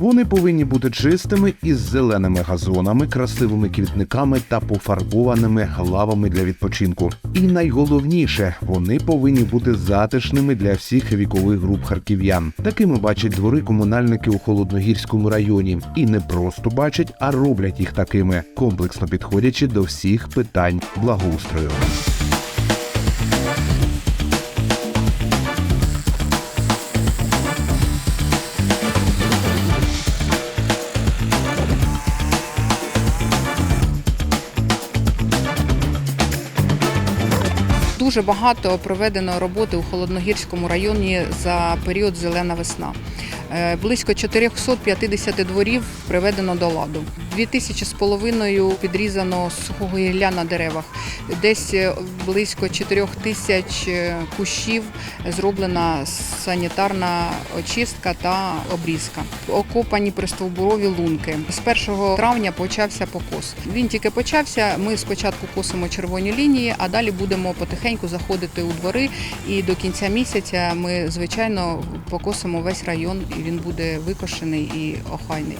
Вони повинні бути чистими із зеленими газонами, красивими квітниками та пофарбованими лавами для відпочинку. І найголовніше, вони повинні бути затишними для всіх вікових груп харків'ян. Такими бачать двори комунальники у холодногірському районі і не просто бачать, а роблять їх такими, комплексно підходячи до всіх питань благоустрою. Дуже багато проведено роботи у холодногірському районі за період зелена весна. Е, Близько 450 дворів приведено до ладу. Дві тисячі з половиною підрізано сухого гілля на деревах. Десь е, близько 4 тисяч е, кущів зроблена санітарна очистка та обрізка. Окопані пристовбурові лунки. З 1 травня почався покос. Він тільки почався. Ми спочатку косимо червоні лінії, а далі будемо потихеньку заходити у двори. І до кінця місяця ми, звичайно, покосимо весь район, і він буде викошений і охайний.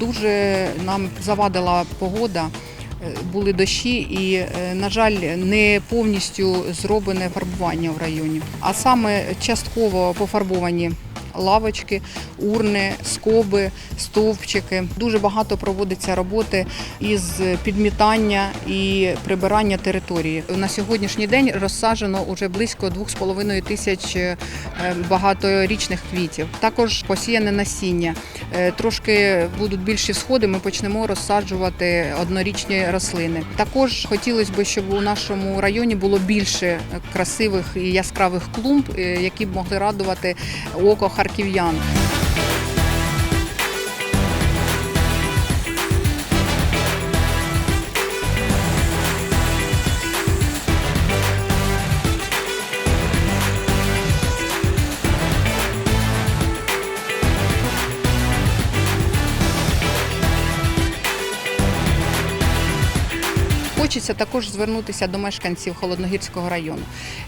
Дуже нам завадила погода. Е, Були дощі і, е, на жаль, не повністю зроблене фарбування в районі, а саме частково пофарбовані лавочки, урни, скоби, стовпчики. Дуже багато проводиться роботи із підмітання і прибирання території. На сьогоднішній день розсаджено вже близько 2,5 тисяч е, багаторічних квітів. Також посіяне насіння. Е, Трошки будуть більші сходи. Ми почнемо розсаджувати однорічні рослини. Також хотілося б, щоб у нашому районі було більше красивих і яскравих клумб, е, які б могли радувати око харків'ян. Хочеться також звернутися до мешканців Холодногірського району.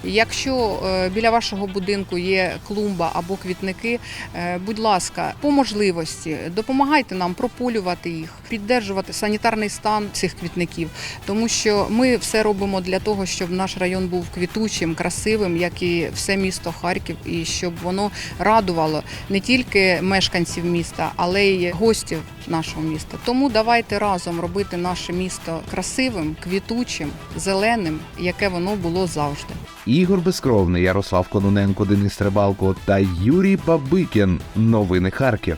Якщо е, біля вашого будинку є клумба або квітники, е, будь ласка, по можливості допомагайте нам прополювати їх, піддержувати санітарний стан цих квітників, тому що ми все робимо для того, щоб наш район був квітучим, красивим, як і все місто Харків, і щоб воно радувало не тільки мешканців міста, але й гостів нашого міста. Тому давайте разом робити наше місто красивим, квітучим, зеленим, яке воно було завжди. Ігор Безкровний, Ярослав Кононенко, Денис Рибалко та Юрій Бабикін. Новини Харків.